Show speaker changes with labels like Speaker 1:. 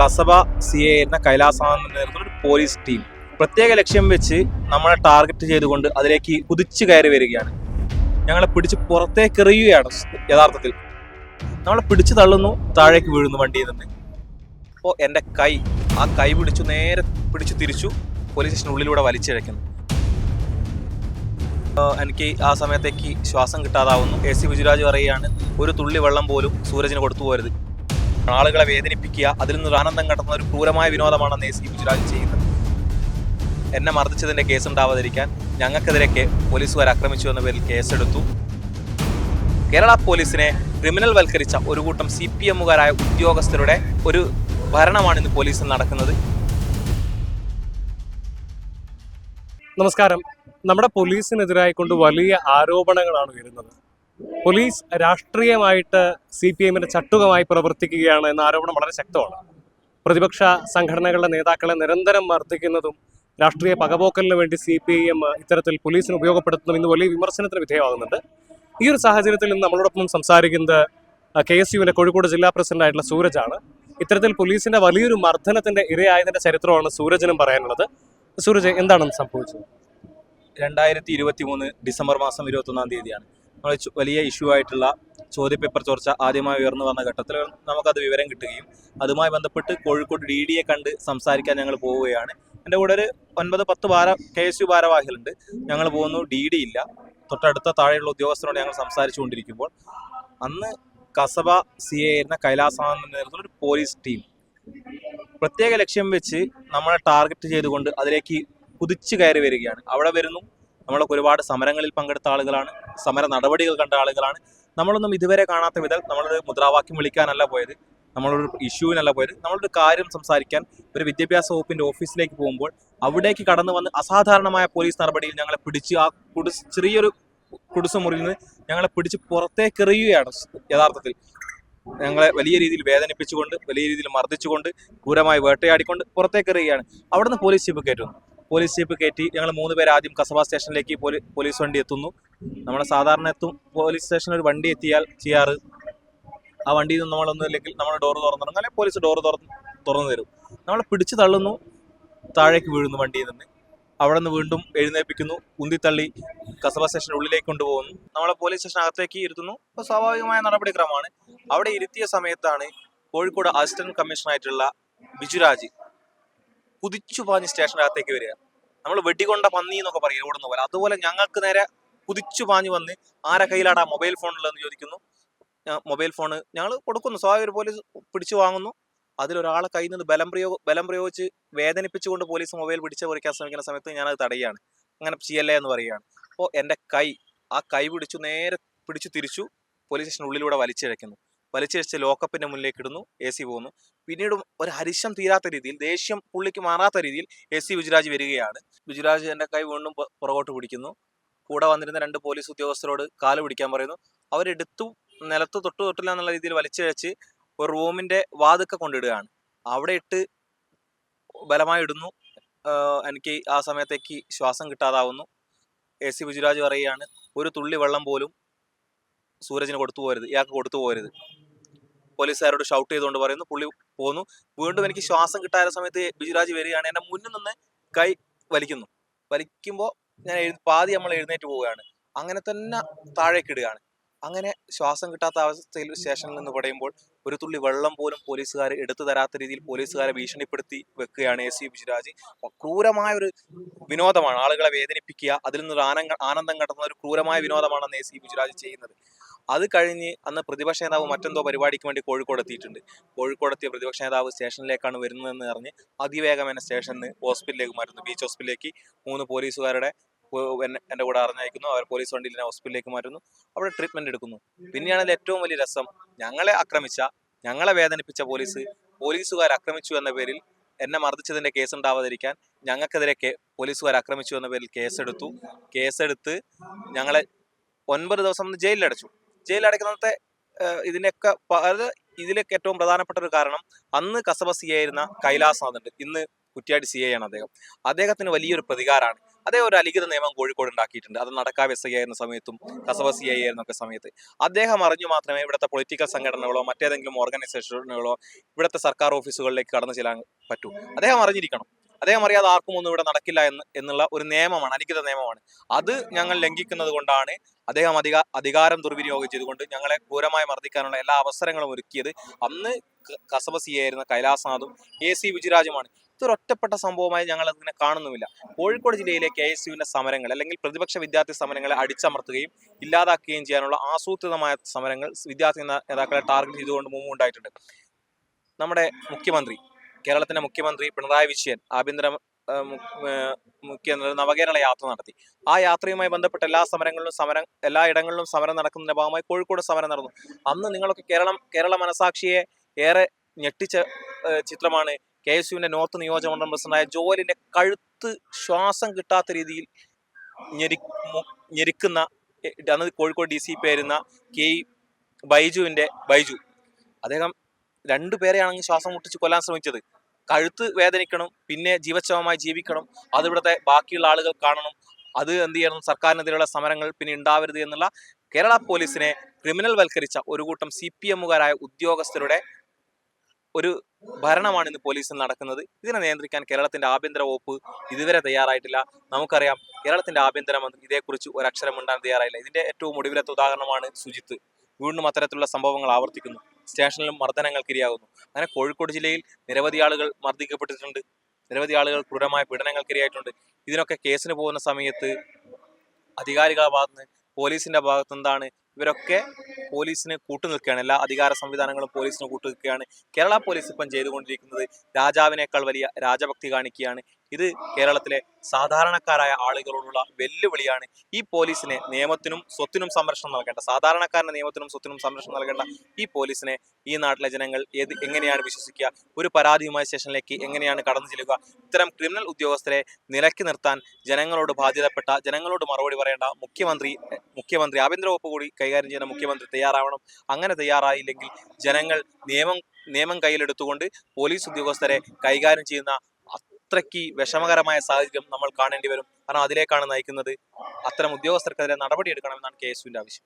Speaker 1: Kasaba C A എന്ന കൈലാസാനന്ദ നേതൃത്വത്തിൽ ഒരു പോലീസ് ടീം പ്രത്യേക ലക്ഷ്യം വെച്ച് നമ്മളെ ടാർഗറ്റ് ചെയ്തുകൊണ്ട് അതിലേക്ക് കുതിച്ചു കയറി വരികയാണ്. ഞങ്ങളെ പിടിച്ച് പുറത്തേക്ക് എറിയുകയാണ് യഥാർത്ഥത്തിൽ. നമ്മളെ പിടിച്ചു തള്ളുന്നു താഴേക്ക് വീഴുന്നു വണ്ടിയിൽ നിന്ന്. അപ്പോൾ എന്റെ കൈ. ആ കൈ പിടിച്ചു നേരെ പിടിച്ചു തിരിച്ചു പോലീസ് സ്റ്റേഷനുള്ളിലൂടെ വലിച്ചിഴയ്ക്കുന്നു. ആ, എനിക്ക് ആ സമയത്തേക്ക് ശ്വാസം കിട്ടാതാവുന്നു. എ സി വിജുരാജ് പറയുകയാണ് ഒരു തുള്ളി വെള്ളം പോലും സൂരജിന് കൊടുത്തു പോരുത്. ആളുകളെ വേദനിപ്പിക്കുക അതിൽ നിന്ന് ആനന്ദം കണ്ടെത്തുന്ന ഒരു ക്രൂരമായ വിനോദമാണ് എ സി ഗുജറാത്ത് ചെയ്യുന്നത്. എന്നെ മർദ്ദിച്ചതിന്റെ കേസ് ഉണ്ടാവാതിരിക്കാൻ ഞങ്ങൾക്കെതിരെ കേ- പോലീസുകാർ ആക്രമിച്ചു എന്ന പേരിൽ കേസെടുത്തു. കേരള പോലീസിനെ ക്രിമിനൽ വൽക്കരിച്ച ഒരു കൂട്ടം സി പി എമ്മുകാരായ ഉദ്യോഗസ്ഥരുടെ ഒരു ഭരണമാണ് ഇന്ന് പോലീസിൽ നടക്കുന്നത്.
Speaker 2: നമസ്കാരം. നമ്മുടെ പോലീസിനെതിരായിക്കൊണ്ട് വലിയ ആരോപണങ്ങളാണ് വരുന്നത് പോലീസ് രാഷ്ട്രീയമായിട്ട് സി പി എമ്മിന്റെ ചട്ടുകമായി പ്രവർത്തിക്കുകയാണ് എന്ന ആരോപണം വളരെ ശക്തമാണ്. പ്രതിപക്ഷ സംഘടനകളുടെ നേതാക്കളെ നിരന്തരം മർദ്ദിക്കുന്നതും രാഷ്ട്രീയ പകപോക്കലിന് വേണ്ടി സി പി എം ഇത്തരത്തിൽ പോലീസിന് ഉപയോഗപ്പെടുത്തുന്നതും ഇന്ന് വലിയ വിമർശനത്തിന് വിധേയമാകുന്നുണ്ട്. ഈ ഒരു സാഹചര്യത്തിൽ ഇന്ന് നമ്മളോടൊപ്പം സംസാരിക്കുന്നത് കെ എസ് യുവിന്റെ കോഴിക്കോട് ജില്ലാ പ്രസിഡന്റ് ആയിട്ടുള്ള സൂരജാണ് ഇത്തരത്തിൽ പോലീസിന്റെ വലിയൊരു മർദ്ദനത്തിന്റെ ഇരയായതിന്റെ ചരിത്രമാണ് സൂരജിനും പറയാനുള്ളത്. സൂരജ് എന്താണ് സംഭവിച്ചത്?
Speaker 1: രണ്ടായിരത്തി ഇരുപത്തി മൂന്ന് ഡിസംബർ മാസം ഇരുപത്തി ഒന്നാം തീയതിയാണ്. വലിയ ഇഷ്യൂ ആയിട്ടുള്ള ചോദ്യപേപ്പർ ചോർച്ച ആദ്യമായി ഉയർന്നു വന്ന ഘട്ടത്തിൽ നമുക്കത് വിവരം കിട്ടുകയും അതുമായി ബന്ധപ്പെട്ട് കോഴിക്കോട് ഡി ഡിയെ കണ്ട് സംസാരിക്കാൻ ഞങ്ങൾ പോവുകയാണ്. എന്റെ കൂടെ ഒരു ഒൻപത് പത്ത് ഭാര കെ എസ് യു ഭാരവാഹികളുണ്ട്. ഞങ്ങൾ പോകുന്നു. ഡി ഡി ഇല്ല. തൊട്ടടുത്ത താഴെയുള്ള ഉദ്യോഗസ്ഥരോട് ഞങ്ങൾ സംസാരിച്ചു കൊണ്ടിരിക്കുമ്പോൾ അന്ന് കസബ സി എ എന്ന കൈലാസാനന്ദ ഒരു പോലീസ് ടീം പ്രത്യേക ലക്ഷ്യം വെച്ച് നമ്മളെ ടാർഗറ്റ് ചെയ്തുകൊണ്ട് അതിലേക്ക് കുതിച്ചു കയറി വരികയാണ്. അവിടെ വരുന്നു. നമ്മളൊക്കെ ഒരുപാട് സമരങ്ങളിൽ പങ്കെടുത്ത ആളുകളാണ് സമര നടപടികൾ കണ്ട ആളുകളാണ്. നമ്മളൊന്നും ഇതുവരെ കാണാത്ത വിധം നമ്മളൊരു മുദ്രാവാക്യം വിളിക്കാനല്ല പോയത് നമ്മളൊരു ഇഷ്യൂവിനല്ല പോയത്. നമ്മളൊരു കാര്യം സംസാരിക്കാൻ ഒരു വിദ്യാഭ്യാസ വകുപ്പിന്റെ ഓഫീസിലേക്ക് പോകുമ്പോൾ അവിടേക്ക് കടന്നു വന്ന് അസാധാരണമായ പോലീസ് നടപടിയിൽ ഞങ്ങളെ പിടിച്ച് ആ കുടിസ് ചെറിയൊരു കുടിസുമുറിയിൽ നിന്ന് ഞങ്ങളെ പിടിച്ച് പുറത്തേക്ക് എറിയുകയാണ് യഥാർത്ഥത്തിൽ. ഞങ്ങളെ വലിയ രീതിയിൽ വേദനിപ്പിച്ചുകൊണ്ട് വലിയ രീതിയിൽ മർദ്ദിച്ചുകൊണ്ട് ക്രൂരമായി വേട്ടയാടിക്കൊണ്ട് പുറത്തേക്ക് എറിയുകയാണ്. അവിടുന്ന് പോലീസ് ചീഫ് കയറ്റുന്നു. പോലീസ് ജീപ്പ് കയറ്റി ഞങ്ങൾ മൂന്ന് പേര് ആദ്യം കസബ സ്റ്റേഷനിലേക്ക് പോലീസ് വണ്ടി എത്തുന്നു. നമ്മൾ സാധാരണ എത്തും പോലീസ് സ്റ്റേഷനിൽ ഒരു വണ്ടി എത്തിയാൽ ചെയ്യാറ്. ആ വണ്ടിയിൽ നിന്ന് നമ്മളൊന്നുമില്ലെങ്കിൽ നമ്മൾ ഡോർ തുറന്നിറങ്ങും അല്ലെങ്കിൽ പോലീസ് ഡോർ തുറന്ന് തുറന്നു തരും. നമ്മൾ പിടിച്ചു തള്ളുന്നു. താഴേക്ക് വീഴുന്നു വണ്ടിയിൽ നിന്ന്. അവിടെ നിന്ന് വീണ്ടും എഴുന്നേൽപ്പിക്കുന്നു. ഉന്തിത്തള്ളി കസബ സ്റ്റേഷൻ ഉള്ളിലേക്ക് കൊണ്ടുപോകുന്നു. നമ്മളെ പോലീസ് സ്റ്റേഷൻ അകത്തേക്ക് ഇരുത്തുന്നു. അപ്പോൾ സ്വാഭാവികമായ നടപടിക്രമമാണ്. അവിടെ ഇരുത്തിയ സമയത്താണ് കോഴിക്കോട് അസിസ്റ്റന്റ് കമ്മീഷണറായിട്ടുള്ള ബിജുരാജ് കുതിച്ചു പാഞ്ഞ് സ്റ്റേഷനകത്തേക്ക് വരിക. നമ്മൾ വെടികൊണ്ട പന്നി എന്നൊക്കെ പറയും ഓടുന്ന പോലെ. അതുപോലെ ഞങ്ങൾക്ക് നേരെ കുതിച്ചു പാഞ്ഞു വന്ന് ആരെ കയ്യിലാടാ മൊബൈൽ ഫോണുള്ളതെന്ന് ചോദിക്കുന്നു. Mobile phone. ഞങ്ങൾ കൊടുക്കുന്നു. സ്വാഭാവിക പോലീസ് പിടിച്ചു വാങ്ങുന്നു. അതിലൊരാളെ കയ്യിൽ നിന്ന് ബലം പ്രയോഗ ബലം പ്രയോഗിച്ച് വേദനിപ്പിച്ചുകൊണ്ട് പോലീസ് മൊബൈൽ പിടിച്ച് പറിക്കാൻ ശ്രമിക്കുന്ന സമയത്ത് ഞാനത് തടയുകയാണ്. അങ്ങനെ ചെയ്യല്ലേ എന്ന് പറയുകയാണ്. അപ്പോൾ എന്റെ കൈ ആ കൈ പിടിച്ചു നേരെ പിടിച്ചു തിരിച്ചു പോലീസ് സ്റ്റേഷൻ ഉള്ളിലൂടെ വലിച്ചിഴയ്ക്കുന്നു. വലിച്ചിഴച്ച് ലോക്കപ്പിന്റെ മുന്നിലേക്ക് ഇടുന്നു എ സി പോകുന്നു. പിന്നീട് ഒരു ഹരിശം തീരാത്ത രീതിയിൽ ദേഷ്യം പുള്ളിക്ക് മാറാത്ത രീതിയിൽ എ സി ബിജുരാജ് വരികയാണ്. ബിജുരാജ് എന്റെ കൈ വീണ്ടും പുറകോട്ട് പിടിക്കുന്നു. കൂടെ വന്നിരുന്ന രണ്ട് പോലീസ് ഉദ്യോഗസ്ഥരോട് കാൽ പിടിക്കാൻ പറയുന്നു. അവരെടുത്തു നിലത്ത് തൊട്ടു തൊട്ടില്ല എന്നുള്ള രീതിയിൽ വലിച്ചിഴച്ച് ഒരു റൂമിന്റെ വാതുക്ക കൊണ്ടിടുകയാണ്. അവിടെ ഇട്ട് ബലമായി ഇടുന്നു. എനിക്ക് ആ സമയത്തേക്ക് ശ്വാസം കിട്ടാതാവുന്നു. എ സി ബിജുരാജ് പറയുകയാണ് ഒരു തുള്ളി വെള്ളം പോലും സൂരജിന് കൊടുത്തു പോരുത്. ഇയാൾക്ക് കൊടുത്തു പോരുത്. പോലീസുകാരോട് ഷൗട്ട് ചെയ്തുകൊണ്ട് പറയുന്നു പുള്ളി പോന്നു. വീണ്ടും എനിക്ക് ശ്വാസം കിട്ടാത്ത സമയത്ത് ബിജുരാജ് വരികയാണ്. എന്റെ മുന്നിൽ നിന്ന് കൈ വലിക്കുന്നു. വലിക്കുമ്പോൾ ഞാൻ എഴു- പാതി നമ്മൾ എഴുന്നേറ്റ് പോവുകയാണ്. അങ്ങനെ തന്നെ താഴേക്ക് ഇടുകയാണ്. അങ്ങനെ ശ്വാസം കിട്ടാത്ത അവസ്ഥയിൽ സ്റ്റേഷനിൽ നിന്ന് പറയുമ്പോൾ ഒരു തുള്ളി വെള്ളം പോലും പോലീസുകാർ എടുത്തു തരാത്ത രീതിയിൽ പോലീസുകാരെ ഭീഷണിപ്പെടുത്തി വെക്കുകയാണ് എ സി ബിജുരാജ് ക്രൂരമായ ഒരു വിനോദമാണ് ആളുകളെ വേദനിപ്പിക്കുക അതിൽ നിന്നൊരു ആനന്ദ ആനന്ദം കണ്ടെത്തുന്ന ഒരു ക്രൂരമായ വിനോദമാണെന്ന് എ സി ബിജുരാജ് ചെയ്യുന്നത്. അത് കഴിഞ്ഞ് അന്ന് പ്രതിപക്ഷ നേതാവ് മറ്റെന്തോ പരിപാടിക്ക് വേണ്ടി കോഴിക്കോട് എത്തിയിട്ടുണ്ട്. കോഴിക്കോട് എത്തിയ പ്രതിപക്ഷ നേതാവ് സ്റ്റേഷനിലേക്കാണ് വരുന്നതെന്ന് അറിഞ്ഞ് അതിവേഗം എന്നെ സ്റ്റേഷനിൽ നിന്ന് ഹോസ്പിറ്റലിലേക്ക് മാറ്റുന്നു ബീച്ച് ഹോസ്പിറ്റലിലേക്ക് മൂന്ന് പോലീസുകാരുടെ എന്റെ കൂടെ അറിഞ്ഞയക്കുന്നു. അവർ പോലീസ് വണ്ടിയിൽ എന്നെ ഹോസ്പിറ്റലിലേക്ക് മാറ്റുന്നു. അവിടെ ട്രീറ്റ്മെന്റ് എടുക്കുന്നു. പിന്നെയാണ് അതിൽ ഏറ്റവും വലിയ രസം ഞങ്ങളെ ആക്രമിച്ച ഞങ്ങളെ വേദനിപ്പിച്ച പോലീസ് പോലീസുകാർ ആക്രമിച്ചു എന്ന പേരിൽ എന്നെ മർദ്ദിച്ചതിന്റെ കേസ് ഉണ്ടാവാതിരിക്കാൻ ഞങ്ങൾക്കെതിരെ പോലീസുകാർ ആക്രമിച്ചു എന്ന പേരിൽ കേസെടുത്തു. കേസെടുത്ത് ഞങ്ങളെ ഒൻപത് ദിവസം ജയിലിലടച്ചു. ജയിലടയ്ക്കുന്നത്തെ ഇതിനൊക്കെ അതായത് ഇതിലേക്ക് ഏറ്റവും പ്രധാനപ്പെട്ട ഒരു കാരണം അന്ന് കസബ സി ആയിരുന്ന കൈലാസ് നാഥുണ്ട്. ഇന്ന് കുറ്റ്യാടി സി ആണ് അദ്ദേഹം. അദ്ദേഹത്തിന് വലിയൊരു പ്രതികാരമാണ്. അതേ ഒരു അലിഖിത നിയമം കോഴിക്കോട് ഉണ്ടാക്കിയിട്ടുണ്ട്. അത് നടക്കാവ് എസ് ഐ ആയിരുന്ന സമയത്തും കസവ സി ഐ ആയിരുന്നൊക്കെ സമയത്ത്. അദ്ദേഹം അറിഞ്ഞു മാത്രമേ ഇവിടുത്തെ പൊളിറ്റിക്കൽ സംഘടനകളോ മറ്റേതെങ്കിലും ഓർഗനൈസേഷനുകളോ ഇവിടുത്തെ സർക്കാർ ഓഫീസുകളിലേക്ക് കടന്നു ചെല്ലാൻ പറ്റൂ. അദ്ദേഹം അറിഞ്ഞിരിക്കണം. അദ്ദേഹം അറിയാതെ ആർക്കും ഒന്നും ഇവിടെ നടക്കില്ല എന്ന് എന്നുള്ള ഒരു നിയമമാണ് അലിഖിത നിയമമാണ്. അത് ഞങ്ങൾ ലംഘിക്കുന്നത് കൊണ്ടാണ് അദ്ദേഹം അധിക അധികാരം ദുർവിനിയോഗം ചെയ്തുകൊണ്ട് ഞങ്ങളെ ക്രൂരമായി മർദ്ദിക്കാനുള്ള എല്ലാ അവസരങ്ങളും ഒരുക്കിയത്. അന്ന് കസബ സി ആയിരുന്ന കൈലാസനാഥും എ സി വിജയരാജുമാണ് ഇതൊരു ഒറ്റപ്പെട്ട സംഭവമായി ഞങ്ങൾ അതിനെ കാണുന്നുമില്ല. കോഴിക്കോട് ജില്ലയിലെ കെ എസ് യുവിന്റെ സമരങ്ങൾ അല്ലെങ്കിൽ പ്രതിപക്ഷ വിദ്യാർത്ഥി സമരങ്ങളെ അടിച്ചമർത്തുകയും ഇല്ലാതാക്കുകയും ചെയ്യാനുള്ള ആസൂത്രിതമായ സമരങ്ങൾ വിദ്യാർത്ഥി നേതാക്കളെ ടാർഗറ്റ് ചെയ്തുകൊണ്ട് മുമ്പ് ഉണ്ടായിട്ടുണ്ട്. നമ്മുടെ മുഖ്യമന്ത്രി കേരളത്തിന്റെ മുഖ്യമന്ത്രി പിണറായി വിജയൻ ആഭ്യന്തര മുഖ്യമന്ത്രി നവകേരള യാത്ര നടത്തി. ആ യാത്രയുമായി ബന്ധപ്പെട്ട എല്ലാ സമരങ്ങളിലും സമരം എല്ലാ ഇടങ്ങളിലും സമരം നടക്കുന്നതിന്റെ ഭാഗമായി കോഴിക്കോട് സമരം നടന്നു. അന്ന് നിങ്ങളൊക്കെ കേരളം കേരള മനസാക്ഷിയെ ഏറെ ഞെട്ടിച്ച ചിത്രമാണ് കെ എസ് യുവിന്റെ നോർത്ത് നിയോജകമണ്ഡലം പ്രസിഡന്റായ ജോലിന്റെ കഴുത്ത് ശ്വാസം കിട്ടാത്ത രീതിയിൽ ഞെരി ഞെരുക്കുന്ന അന്ന് കോഴിക്കോട് ഡി സി പി ആയിരുന്ന കെ ബൈജുവിന്റെ ബൈജു. അദ്ദേഹം രണ്ടു പേരെയാണെങ്കിൽ ശ്വാസം മുട്ടിച്ച് കൊല്ലാൻ ശ്രമിച്ചത്. കഴുത്ത് വേദനിക്കണം പിന്നെ ജീവച്ഛവമായി ജീവിക്കണം അതിവിടുത്തെ ബാക്കിയുള്ള ആളുകൾ കാണണം അത് എന്ത് ചെയ്യണം സർക്കാരിനെതിരെയുള്ള സമരങ്ങൾ പിന്നെ ഉണ്ടാവരുത് എന്നുള്ള കേരള പോലീസിനെ ക്രിമിനൽ വൽക്കരിച്ച ഒരു കൂട്ടം സി പി എമ്മുകാരായ ഉദ്യോഗസ്ഥരുടെ ഒരു ഭരണമാണ് ഇന്ന് പോലീസിൽ നടക്കുന്നത്. ഇതിനെ നിയന്ത്രിക്കാൻ കേരളത്തിന്റെ ആഭ്യന്തര വകുപ്പ് ഇതുവരെ തയ്യാറായിട്ടില്ല. നമുക്കറിയാം കേരളത്തിന്റെ ആഭ്യന്തരമന്ത്രി ഇതേക്കുറിച്ച് ഒരു അക്ഷരം ഉണ്ടാകാൻ തയ്യാറായില്ല. ഇതിന്റെ ഏറ്റവും ഒടുവിലത്തെ ഉദാഹരണമാണ് സുജിത്ത്. വീണ്ടും അത്തരത്തിലുള്ള സംഭവങ്ങൾ ആവർത്തിക്കുന്നു. സ്റ്റേഷനിലും മർദ്ദനങ്ങൾക്ക് ഇരയാകുന്നു. അങ്ങനെ കോഴിക്കോട് ജില്ലയിൽ നിരവധി ആളുകൾ മർദ്ദിക്കപ്പെട്ടിട്ടുണ്ട്. നിരവധി ആളുകൾ ക്രൂരമായ പീഡനങ്ങൾക്കിരയായിട്ടുണ്ട് ഇതിനൊക്കെ കേസിന് പോകുന്ന സമയത്ത് അധികാരികളുടെ ഭാഗത്തുനിന്ന് പോലീസിന്റെ ഭാഗത്ത് എന്താണ് ഇവരൊക്കെ പോലീസിന് കൂട്ടുനിൽക്കുകയാണ്. എല്ലാ അധികാര സംവിധാനങ്ങളും പോലീസിന് കൂട്ടുനിൽക്കുകയാണ്. കേരള പോലീസ് ഇപ്പം ചെയ്തുകൊണ്ടിരിക്കുന്നത് രാജാവിനേക്കാൾ വലിയ രാജഭക്തി കാണിക്കുകയാണ്. ഇത് കേരളത്തിലെ സാധാരണക്കാരായ ആളുകളോടുള്ള വെല്ലുവിളിയാണ് ഈ പോലീസിനെ നിയമത്തിനും സ്വത്തിനും സംരക്ഷണം നൽകേണ്ട സാധാരണക്കാരന്റെ നിയമത്തിനും സ്വത്തിനും സംരക്ഷണം നൽകേണ്ട ഈ പോലീസിനെ ഈ നാട്ടിലെ ജനങ്ങൾ ഏത് എങ്ങനെയാണ് വിശ്വസിക്കുക ഒരു പരാതിയുമായി സ്റ്റേഷനിലേക്ക് എങ്ങനെയാണ് കടന്നു ചെല്ലുക ഇത്തരം ക്രിമിനൽ ഉദ്യോഗസ്ഥരെ നിലക്കി നിർത്താൻ ജനങ്ങളോട് ബാധ്യതപ്പെട്ട ജനങ്ങളോട് മറുപടി പറയേണ്ട മുഖ്യമന്ത്രി മുഖ്യമന്ത്രി ആഭ്യന്തര വകുപ്പ് കൂടി കൈകാര്യം ചെയ്യുന്ന മുഖ്യമന്ത്രി തയ്യാറാവണം. അങ്ങനെ തയ്യാറായില്ലെങ്കിൽ ജനങ്ങൾ നിയമം നിയമം കയ്യിലെടുത്തുകൊണ്ട് പോലീസ് ഉദ്യോഗസ്ഥരെ കൈകാര്യം ചെയ്യുന്ന അത്രയ്ക്ക് വിഷമകരമായ സാഹചര്യം നമ്മൾ കാണേണ്ടി വരും. കാരണം അതിലേക്കാണ് നയിക്കുന്നത്. അത്തരം ഉദ്യോഗസ്ഥർക്കെതിരെ നടപടിയെടുക്കണമെന്നാണ് കെ എസ് യുവിന്റെ ആവശ്യം.